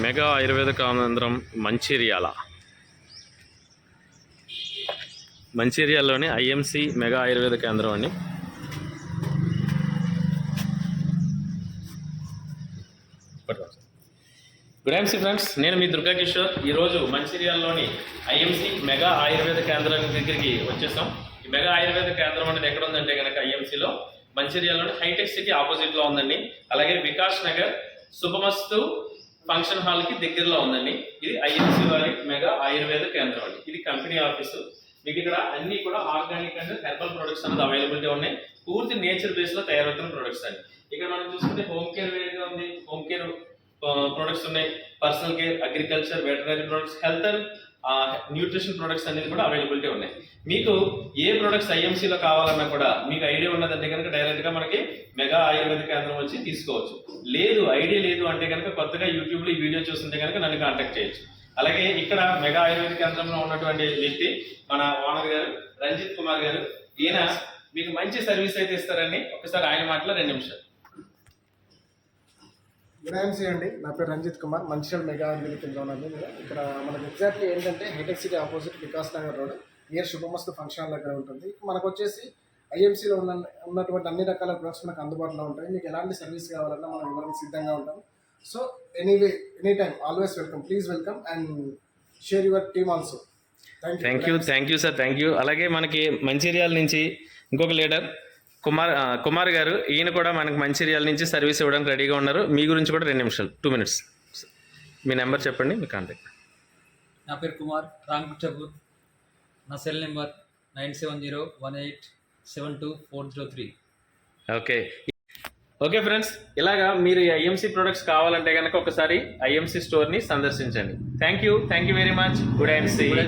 Mega ఆయుర్వేద కేంద్రం మంచిర్యాల. మంచిర్యాలలోని ఐఎంసి మెగా ఆయుర్వేద కేంద్రం అండి. గుడ్ ఐఎంసీ ఫ్రెండ్స్ నేను మీ దుర్గా కిషోర్. ఈరోజు మంచిర్యాలలోని ఐఎంసి మెగా ఆయుర్వేద కేంద్రం దగ్గరికి వచ్చేసాం. ఈ మెగా ఆయుర్వేద కేంద్రం అనేది ఎక్కడ ఉందంటే కనుక ఐఎంసీలో మంచిర్యాలలోని హైటెక్ సిటీ ఆపోజిట్లో ఉందండి. అలాగే వికాస్ నగర్ శుభమస్తు ఫంక్షన్ హాల్కి దగ్గరలో ఉందండి. ఇది ఐఎన్సీ వారి మెగా ఆయుర్వేద కేంద్రం అండి. ఇది కంపెనీ ఆఫీసు. మీకు ఇక్కడ అన్ని కూడా ఆర్గానిక్ అండ్ హెర్బల్ ప్రొడక్ట్స్ అనేది అవైలబిలిటీ ఉన్నాయి. పూర్తి నేచర్ బేస్లో తయారవుతున్న ప్రొడక్ట్స్ అండి. ఇక్కడ మనం చూసుకుంటే హోమ్ కేర్ వేరేగా ఉంది. హోమ్ కేర్ ప్రొడక్ట్స్ ఉన్నాయి. Personal care agriculture veterinary products health and nutrition products అనేది కూడా అవైలబిలిటీ ఉన్నాయి. మీకు ఏ ప్రొడక్ట్స్ ఐఎంసీలో కావాలన్నా కూడా మీకు ఐడియా ఉన్నదంటే కనుక డైరెక్ట్గా మనకి మెగా ఆయుర్వేద కేంద్రం వచ్చి తీసుకోవచ్చు. లేదు ఐడియా లేదు అంటే కనుక కొత్తగా యూట్యూబ్లో ఈ వీడియో చూస్తుంటే కనుక నన్ను కాంటాక్ట్ చేయొచ్చు. అలాగే ఇక్కడ మెగా ఆయుర్వేద కేంద్రంలో ఉన్నటువంటి వ్యక్తి మన ఓనర్ గారు రంజిత్ కుమార్ గారు ఈయన మీకు మంచి సర్వీస్ అయితే ఇస్తారని ఒకసారి ఆయన మాటలో రెండు నిమిషాలు. గుడ్ అండి నా పేరు రంజిత్ కుమార్. మంచిర్యాల మెగా ఆర్గనిక్ కింద ఉన్నాను. ఇక్కడ మనకి ఎగ్జాక్ట్లీ ఏంటంటే hitech city opposite Vikas Nagar road near Shubhamastu function hall దగ్గర ఉంటుంది. మనకు వచ్చేసి ఐఎంసీలో ఉన్న ఉన్నటువంటి అన్ని రకాల ప్రొడక్ట్స్ మనకు అందుబాటులో ఉంటాయి. మీకు ఎలాంటి సర్వీస్ కావాలన్నా మనం ఇవ్వడానికి సిద్ధంగా ఉంటాం. So anyway any time always welcome please welcome and share your team also thank you thank you sir thank you అలాగే మనకి మంచిర్యాల నుంచి ఇంకొక లీడర్ కుమార్ కుమార్ గారు ఈయన కూడా మనకి మంచిర్యాల నుంచి సర్వీస్ ఇవ్వడానికి రెడీగా ఉన్నారు. మీ గురించి కూడా రెండు నిమిషాలు టూ మినిట్స్ మీ నెంబర్ చెప్పండి మీ కాంటాక్ట్ నా పేరు కుమార్ రామకృష్ణపూర్ నా cell number nine seven zero one eight seven two four zero three okay okay friends ఇలాగా మీరు ఐఎంసీ ప్రొడక్ట్స్ కావాలంటే కనుక ఒకసారి ఐఎంసీ స్టోర్ని సందర్శించండి. Thank you thank you very much good IMC good